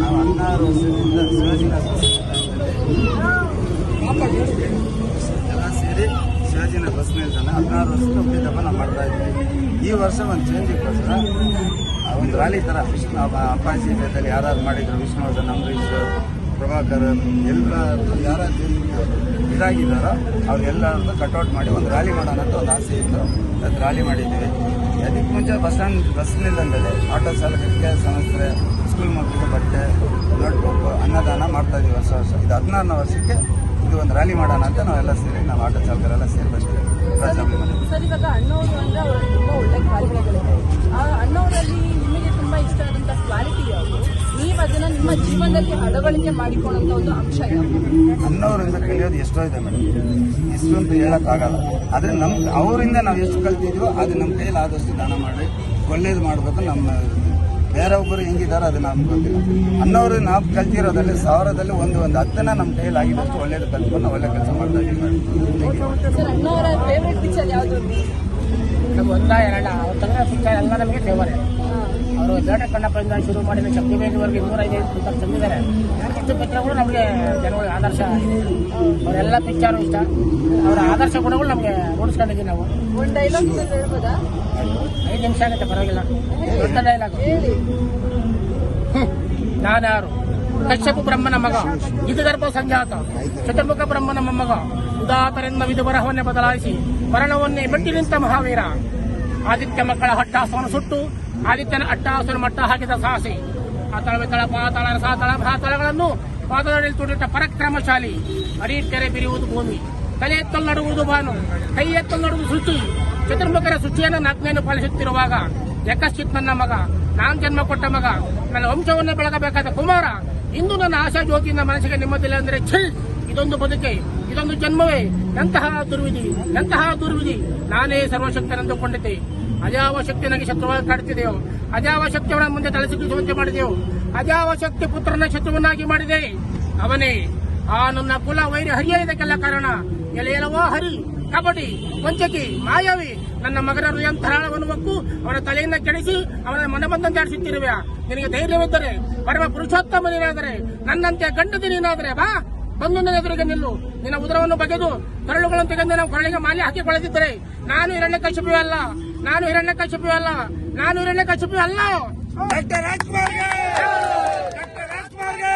ನಾವು ಹದಿನಾರು ವರ್ಷದಿಂದ ಎಲ್ಲ ಸೇರಿ ಶಿವಾಜಿನ ಬಸ್ ನಿಲ್ದಾಣ ಹದಿನಾರು ವರ್ಷದಿಂದ ಹುಟ್ಟಿದಬ್ಬ ನಾವು ಮಾಡ್ತಾ ಇದ್ದೀವಿ. ಈ ವರ್ಷ ಒಂದು ಚೇಂಜಿಗೋಸ್ಕರ ಒಂದು ರ್ಯಾಲಿ ಥರ ವಿಷ್ಣು ಅಪ್ಪ ಅಪ್ಪಾಜಿ ಜೊತೆಲಿ ಯಾರು ಮಾಡಿದ್ರು, ವಿಷ್ಣುವರ್ಧನ್, ಅಂಬರೀಶ್ ಪ್ರಭಾಕರ್ ಎಲ್ಲ ಯಾರು ಇದಾಗಿದ್ದಾರೋ ಒಂದು ಕಟ್ಔಟ್ ಮಾಡಿ ಒಂದು ರ್ಯಾಲಿ ಮಾಡೋಣ ಅಂತ ಒಂದು ಆಸೆ ಇತ್ತು. ಅದು ರ್ಯಾಲಿ ಮಾಡಿದ್ದೀವಿ ಅದಕ್ಕೆ ಮುಂಚೆ ಬಸ್ ಸ್ಟ್ಯಾಂಡ್ ಬಸ್ ನಿಲ್ದಾಣದಲ್ಲಿ ಆಟೋ ಚಾಲಕರಿಗೆ ಸಮಸ್ಯೆ ಸ್ಕೂಲ್ ಮಕ್ಕಳಿಗೆ ಬಟ್ಟೆ ನೋಟ್ಬುಕ್ ಅನ್ನದಾನ ಮಾಡ್ತಾ ಇದೀವಿ ವರ್ಷ ವರ್ಷ. ಇದು ಹದಿನಾರನೇ ವರ್ಷಕ್ಕೆ ಇದು ಒಂದು ರ್ಯಾಲಿ ಮಾಡೋಣ ಅಂತ ನಾವೆಲ್ಲ ಸೇರಿ ನಾವು ಆಟೋ ಚಾಲಕರೆಲ್ಲ ಸೇರಿ ಬರ್ತೀವಿ ಸರ್ ಇವಾಗ ಅಣ್ಣವರು ಅಂದ್ರೆ ಅವರು ತುಂಬ ಒಳ್ಳೆ ಕ್ವಾಲಿಟಿಗಳಿದೆ ಆ ಅಣ್ಣವರಲ್ಲಿ ನಿಮಗೆ ತುಂಬ ಇಷ್ಟ ಆದಂಥ ಕ್ವಾಲಿಟಿ ಯಾವುದು? ನೀವು ಅದನ್ನ ನಿಮ್ಮ ಜೀವನದಲ್ಲಿ ಅಳವಡಿಕೆ ಮಾಡಿಕೊಳ್ಳುವಂತ ಒಂದು ಅಂಶ ಯಾವುದು ಅನ್ನೋರಿಂದ ಕಲಿಯೋದು ಎಷ್ಟೋ ಇದೆ ಮೇಡಮ್. ಎಷ್ಟು ಅಂತ ಹೇಳೋಕ್ಕಾಗಲ್ಲ. ಆದರೆ ನಮ್ಮ ಅವರಿಂದ ನಾವು ಎಷ್ಟು ಕಲ್ತಿದ್ವೋ ಅದು ನಮ್ಮ ಕೈಯಲ್ಲಿ ಆದಷ್ಟು ದಾನ ಮಾಡಿ ಒಳ್ಳೇದು ಮಾಡಬೇಕು ನಮ್ಮ ಬೇರೊಬ್ಬರು ಹೆಂಗಿದಾರೋ ಅದು ನಮ್ಗೆ ಗೊತ್ತಿಲ್ಲ ಅನ್ನೋರು ನಾವು ಕಲ್ತಿರೋದ್ರಲ್ಲಿ ಸಾವಿರದಲ್ಲಿ ಒಂದು ಒಂದು ಹತ್ತನ ನಮ್ಮ ಕೈಯಲ್ಲಿ ಆಗಿದಷ್ಟು ಒಳ್ಳೇದು ಕಲ್ತ್ಕೊಂಡು ನಾವು ಒಳ್ಳೆ ಕೆಲಸ ಮಾಡ್ತಾ ಇದ್ದೀವಿ ಒಂದ ಎರಡ. ಅವ್ರ ತಂದ್ರೆ ಪಿಕ್ಚರ್ ಎಲ್ಲ ನಮಗೆ ಫೇವರೇಟ್ ಅವರು ಬೇಟ ಕಣ್ಣಪ್ಪದಿಂದ ಶುರು ಮಾಡಿದ ಶಕ್ತಿವೇದಿವರೆಗೆ ಇನ್ನೂರೈದು ಪುಸ್ತಕ ತಂದಿದ್ದಾರೆ. ಎಷ್ಟು ಪತ್ರಗಳು ನಮಗೆ ಜನಗಳಿಗೆ ಆದರ್ಶ. ಅವರೆಲ್ಲ ಪಿಕ್ಚರು ಇಷ್ಟ. ಅವರ ಆದರ್ಶ ಗುಣಗಳು ನಮಗೆ ರೂಢಿಸ್ಕೊಂಡಿದ್ದೀವಿ ನಾವು. ಐದು ನಿಮಿಷ ಆಗುತ್ತೆ ಪರವಾಗಿಲ್ಲ. ದೊಡ್ಡ ಡೈಲಾಗ್ ನಾನು ನಾನ್ಯಾರು ಕಶ್ಯಪ ಬ್ರಹ್ಮನ ಮಗ. ಗರ್ಭ ಸಂಜಾತ. ಚತುರ್ಮುಖ ಬ್ರಹ್ಮನ ಮೊಮ್ಮಗ. ಉದಾತರಿಂದ ವಿಧು ಬರಹವನ್ನೇ ಬದಲಾಯಿಸಿ ಮರಣವನ್ನೇ ಮೆಟ್ಟಿ ನಿಂತ ಮಹಾವೀರ. ಆದಿತ್ಯ ಮಕ್ಕಳ ಹಟ್ಟಾಸವನ್ನು ಸುಟ್ಟು ಆದಿತ್ಯನ ಅಟ್ಟಾಸುರ ಮಟ್ಟ ಹಾಕಿದ ಸಾಹಸಿ. ಆತಳವೆ ತಳ ಪಾತಾಳ ರಸಾತಳ ಭಾತಳಗಳನ್ನು ಪಾದದಲ್ಲಿ ತುಡಿಟ ಪರಾಕ್ರಮಶಾಲಿ. ಅಡಿಟ್ಟರೆ ಬಿರಿಯುವುದು ಭೂಮಿ, ತಲೆ ಎತ್ತಲು ನಡುವುದು ಬಾನು, ಕೈ ಎತ್ತಲು ನಡುವುದು ಶುಚಿ ಚತುರ್ಮುಖರ ಶುಚಿಯನ್ನು ನಗ್ನೆಯನ್ನು ಪಾಲಿಸುತ್ತಿರುವಾಗ, ಯಕಶ್ಚಿತ್ ನನ್ನ ಮಗ, ನಾನ್ ಜನ್ಮ ಕೊಟ್ಟ ಮಗ, ನನ್ನ ವಂಶವನ್ನು ಬೆಳಗಬೇಕಾದ ಕುಮಾರ, ಇಂದು ನನ್ನ ಆಶಾ ಜ್ಯೋತಿಯಿಂದ ಮನಸ್ಸಿಗೆ ನೆಮ್ಮದಿಲ್ಲ ಅಂದ್ರೆ ಛಿಲ್ ಇದೊಂದು ಬದುಕೆ, ಇದೊಂದು ಜನ್ಮವೇ ಎಂತಹ ದುರ್ವಿಧಿ ಎಂತಹ ದುರ್ವಿಧಿ, ನಾನೇ ಸರ್ವಶಕ್ತನೆಂದುಕೊಂಡಿದ್ದೆ. ಅಜಾವ ಶಕ್ತಿ ನನಗೆ ಶತ್ರುವಾಗಿ ಕಾಡುತ್ತಿದೆಯೋ? ಅಜಾವ ಶಕ್ತಿ ಅವನ ಮುಂದೆ ತಲೆಸಿಗಿಸುವಂತೆ ಮಾಡಿದೆಯೋ? ಅಜಾವ ಶಕ್ತಿ ಪುತ್ರನ ಶತ್ರುವನ್ನಾಗಿ ಮಾಡಿದೆ? ಅವನೇ, ಆ ನನ್ನ ಕುಲ ವೈರಿ ಹರಿಯ ಇದಕ್ಕೆಲ್ಲ ಕಾರಣ. ಎಲೆಯಲವೋ ಹರಿ, ಕಬಡ್ಡಿ ವಂಚಕಿ ಮಾಯಾವಿ. ನನ್ನ ಮಗನ ಹೃದಯಂತರಾಳವನ್ನು ಒಕ್ಕು, ಅವನ ತಲೆಯನ್ನ ಕೆಡಿಸಿ, ಅವನ ಮನಬಂದಂತೆ ಆಡಿಸುತ್ತಿರುವೆ ನಿನಗೆ ಧೈರ್ಯವಿದ್ದರೆ, ಪರಮ ಪುರುಷೋತ್ತಮ ನೀನಾದರೆ ನನ್ನಂತೆ ಗಂಡದಿ ನೀನಾದರೆ ಬಾ, ಬಂದು ನನ್ನ ಎದುರಿಗೆ ನಿಲ್ಲು. ನಿನ್ನ ಉದರವನ್ನು ಬಗೆದು, ಕರಳುಗಳನ್ನು ತೆಗೆದು ನಾವು ಕೊರಳಿಗೆ ಮಾಲೆ ಹಾಕಿಕೊಳ್ಳದಿದ್ದರೆ ನಾನು ಎರಡನೇ ಕಶಿಪಿ ಅಲ್ಲ. ನಾನು ಹಿರಣ್ಯ ಕಶಿಪಿ ಅಲ್ಲ. ನಾನು ಹಿರಣ್ಯ ಕಶಿಪಿ ಅಲ್ಲ. ಡಾಕ್ಟರ್ ರಾಜ್ಕುಮಾರ್ಗೆ. ಡಾಕ್ಟರ್ ರಾಜ್ಕುಮಾರ್ಗೆ.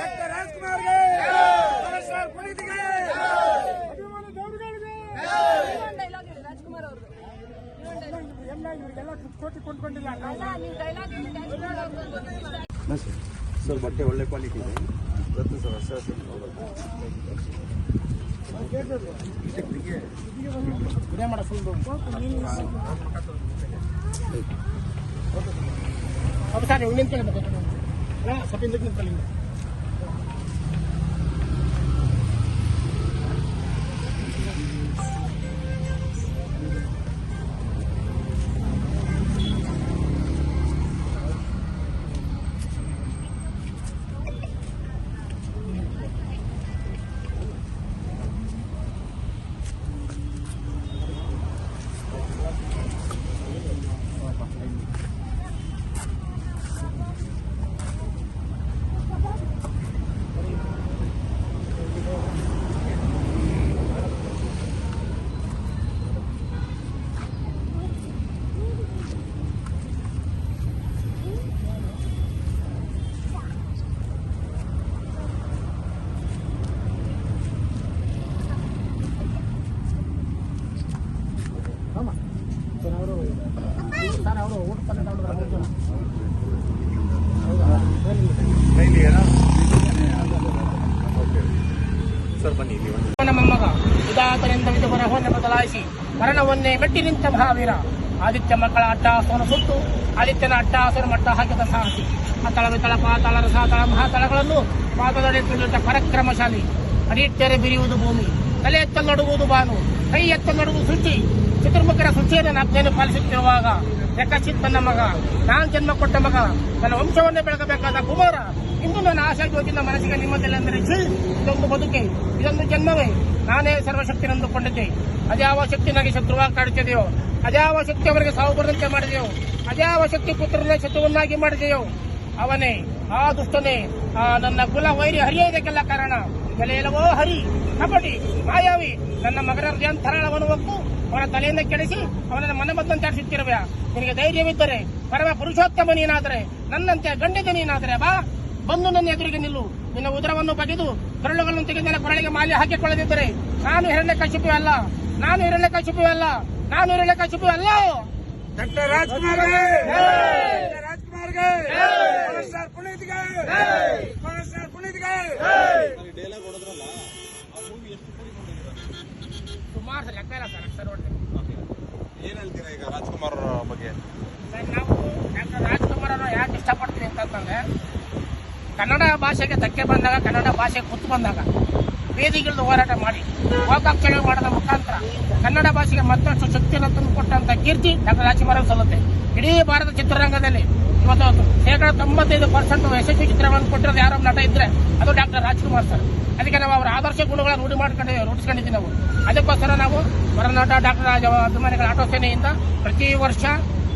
ಡಾಕ್ಟರ್ ರಾಜ್ಕುಮಾರ್ಗೆ. ಸರ್ ಪುನೀತ್ಗೆ. ಇನ್ನೊಂದು ಡೈಲಾಗ್ ಹೇಳಿ ರಾಜ್ಕುಮಾರ್ ರಾಜ್ಕುಮಾರ್ ಸರ್ ಬಟ್ಟೆ ಒಳ್ಳೆ ಕ್ವಾಲಿಟಿ ಇದೆ. ಗೊತ್ತು ಸರ್ ಹೊಸ ಹೊಸ ಇದೇ ಮಾಡೋ ಸುಳ್ಳು ಅದು ಸರ್ ಬನ್ನಿ ಇಲ್ಲಿ ಒಂದು. ನಮ್ಮ ಮಗ ವಿಧ ಬರಹವನ್ನೇ ಬದಲಾಯಿಸಿ ಮರಣವನ್ನೇ ಮೆಟ್ಟಿ ನಿಂತ ಮಹಾವೀರ. ಆದಿತ್ಯ ಮಕ್ಕಳ ಅಟ್ಟಾಸವನ್ನು ಸುಟ್ಟು ಆದಿತ್ಯನ ಅಟ್ಟಹಾಸನ ಮಟ್ಟ ಹಾಕಿದ ಸಾಹಸಿ. ಅತಳ ವಿತಳ ಪಾತಾಳ ತಳ ಮಹಾತಳಗಳನ್ನು ಪಾತದಡಿ ತುಳಿದ ಪರಕ್ರಮಶಾಲಿ. ಅಡಿಟ್ಟೆರೆ ಬಿರಿಯುವುದು ಭೂಮಿ, ತಲೆ ಎತ್ತಲು ನಡುವುದು ಬಾನು, ಕೈ ಎತ್ತಲು ನಡುವುದು ಶುಚಿ ಚತುರ್ಮುಖರ ಶುಚಿಯನ್ನು ನಾನು ಪಾಲಿಸುತ್ತಿರುವಾಗ ಯಕಚಿತ್ ನನ್ನ ಮಗ. ನಾನು ಜನ್ಮ ಕೊಟ್ಟ ಮಗ. ನನ್ನ ವಂಶವನ್ನೇ ಬೆಳಗಬೇಕಾದ ಕುಮಾರ. ಇಂದು ನನ್ನ ಆಶಾ ಜ್ಯೋತಿನ ಮನಸ್ಸಿಗೆ ನಿಮ್ಮದೆಲ್ಲೆಂದರೆ ಜಿ ಇದೊಂದು ಬದುಕೆ, ಇದೊಂದು ಜನ್ಮವೇ. ನಾನೇ ಸರ್ವಶಕ್ತಿ ನಂದುಕೊಂಡಿದ್ದೆ. ಅದ್ಯಾವ ಶಕ್ತಿ ನನಗೆ ಶತ್ರುವಾಗಿ ಕಾಡುತ್ತಿದೆಯೋ ಅದ್ಯಾವ ಶಕ್ತಿ ಅವರಿಗೆ ಸಾವು ಬರದಂತೆ ಮಾಡಿದೆಯೋ ಅದ್ಯಾವ ಶಕ್ತಿ ಪುತ್ರನೇ ಶತ್ರುವನ್ನಾಗಿ ಮಾಡಿದೆಯೋ, ಅವನೇ, ಆ ದುಷ್ಟನೇ, ಆ ನನ್ನ ಕುಲ ವೈರಿ ಹರಿಯೋದಕ್ಕೆಲ್ಲ ಕಾರಣ. ಎಲೆಯಲವೋ ಹರಿ ಕಬಡ್ಡಿ ಮಾಯಾವಿ, ನನ್ನ ಮಗನ ಹೃದಯಾಂತರಾಳವನ್ನು ಒಪ್ಪು. ಅವನ ತಲೆಯಿಂದ ಕೆಡಿಸಿ ಅವನನ್ನ ಮದ್ದನ್ನು ಆಡಿಸುತ್ತಿರುವೆ ನಿನಗೆ ಧೈರ್ಯವಿದ್ದರೆ ಪರಮ ಪುರುಷೋತ್ತಮ ನೀನಾದರೆ ನನ್ನಂತೆ ಗಂಡಿದ ನೀನಾದರೆ ಬಾ. ಬಂದು ನನ್ನ ಎದುರಿಗೆ ನಿಲ್ಲು. ನಿನ್ನ ಉದರವನ್ನು ಬಗೆದು ಕರುಳುಗಳನ್ನು ತೆಗೆದು ನನ್ನ ಕೊರಳಿಗೆ ಮಾಲಿ ಹಾಕಿಕೊಳ್ಳದಿದ್ದರೆ ನಾನು ಹಿರಣ್ಯ ಕಶಿಪು ಅಲ್ಲ. ನಾನು ಹಿರಣ್ಯ ಕಶಿಪು ಅಲ್ಲ ನಾನು ಹಿರಣ್ಯ ಕಶಿಪು ಅಲ್ಲ ಡಾಕ್ಟರ್ ರಾಜ್ಕುಮಾರ್ ಸ್ಟಾರ್ ಸುಮಾರು ಸರ್ ಲೆಕ್ಕ ಇಲ್ಲ ಸರ್ ಸರ್ ಹೊಡ್ತೀನಿ. ಏನ್ ಹೇಳ್ತೀರಾ ಈಗ ರಾಜ್ಕುಮಾರ್ ಬಗ್ಗೆ ಸರ್ ನಾವು ಡಾಕ್ಟರ್ ರಾಜ್ಕುಮಾರ್ ಅವರು ಯಾಕೆ ಇಷ್ಟಪಡ್ತೀನಿ ಅಂತಂದ್ರೆ ಕನ್ನಡ ಭಾಷೆಗೆ ಧಕ್ಕೆ ಬಂದಾಗ ಕನ್ನಡ ಭಾಷೆಗೆ ಕುತ್ತು ಬಂದಾಗ ವೇದಿಗಿಳಿದು ಹೋರಾಟ ಮಾಡಿ ಗೋಕಾಕ್ ಮಾಡಿದ ಮುಖಾಂತರ ಕನ್ನಡ ಭಾಷೆಗೆ ಮತ್ತಷ್ಟು ಶಕ್ತಿಯನ್ನು ತಂದುಕೊಟ್ಟಂತ ಕೀರ್ತಿ ಡಾಕ್ಟರ್ ರಾಜಕುಮಾರ್ ಸಲ್ಲುತ್ತೆ. ಇಡೀ ಭಾರತ ಚಿತ್ರರಂಗದಲ್ಲಿ ಇವತ್ತು ಶೇಕಡ ತೊಂಬತ್ತೈದು ಪರ್ಸೆಂಟ್ ಯಶಸ್ವಿ ಚಿತ್ರವನ್ನು ಕೊಟ್ಟಿರೋದು ಯಾರೋ ನಟ ಇದ್ರೆ ಅದು ಡಾಕ್ಟರ್ ರಾಜ್ಕುಮಾರ್ ಸರ್. ಅದಕ್ಕೆ ನಾವು ಅವರ ಆದರ್ಶ ಗುಣಗಳನ್ನು ರೂಢಿ ಮಾಡ್ಕೊಂಡು ರೂಢಿಸ್ಕೊಂಡಿದ್ದೀವಿ ನಾವು. ಅದಕ್ಕೋಸ್ಕರ ನಾವು ಹೊರನಾಟ ಡಾಕ್ಟರ್ ರಾಜ ಅಭಿಮಾನಿಗಳ ಆಟೋ ಸೇನೆಯಿಂದ ಪ್ರತಿ ವರ್ಷ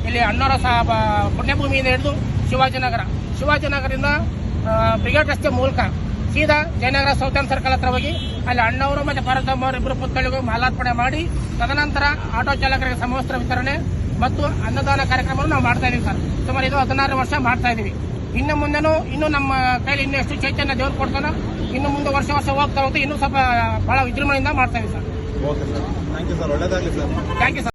ಇಲ್ಲಿ ಅಣ್ಣರ ಸಾಹಬ ಪುಣ್ಯಭೂಮಿಯಿಂದ ಹಿಡಿದು ಶಿವಾಜಿನಗರ. ಶಿವಾಜಿನಗರದಿಂದ ಬ್ರಿಗೇಡ್ ರಸ್ತೆ ಮೂಲಕ ಸೀದಾ ಜಯನಗರ ಸೌತನ್ ಸರ್ಕಲ್ ಹತ್ರ ಹೋಗಿ ಅಲ್ಲಿ ಅಣ್ಣವರು ಮತ್ತು ಪಾರ್ವತಮ್ಮ ಅವರು ಇಬ್ಬರು ಪುತ್ಥಳಿಗೂ ಮಾಲಾರ್ಪಣೆ ಮಾಡಿ ತದನಂತರ ಆಟೋ ಚಾಲಕರಿಗೆ ಸಮವಸ್ತ್ರ ವಿತರಣೆ ಮತ್ತು ಅನ್ನದಾನ ಕಾರ್ಯಕ್ರಮವನ್ನು ನಾವು ಮಾಡ್ತಾ ಇದೀವಿ ಸರ್. ಸುಮಾರು ಇದು ಹದಿನಾರು ವರ್ಷ ಮಾಡ್ತಾ ಇದ್ದೀವಿ. ಇನ್ನು ಮುಂದೆನೂ ಇನ್ನು ನಮ್ಮ ಕೈಲಿ ಇನ್ನೂ ಎಷ್ಟು ಚೈತನ್ಯ ದೇವ್ರು ಕೊಡ್ತಾನೋ ಇನ್ನು ಮುಂದೆ ವರ್ಷ ವರ್ಷ ಹೋಗ್ತಾ ಹೋಗ್ತಾ ಇನ್ನೂ ಸ್ವಲ್ಪ ಬಹಳ ವಿಜೃಂಭಣೆಯಿಂದ ಮಾಡ್ತಾ ಇದೀವಿ sir. Okay sir thank you sir ಒಳ್ಳೇದಾಗಲಿ ಸರ್ ಥ್ಯಾಂಕ್ ಯು ಸರ್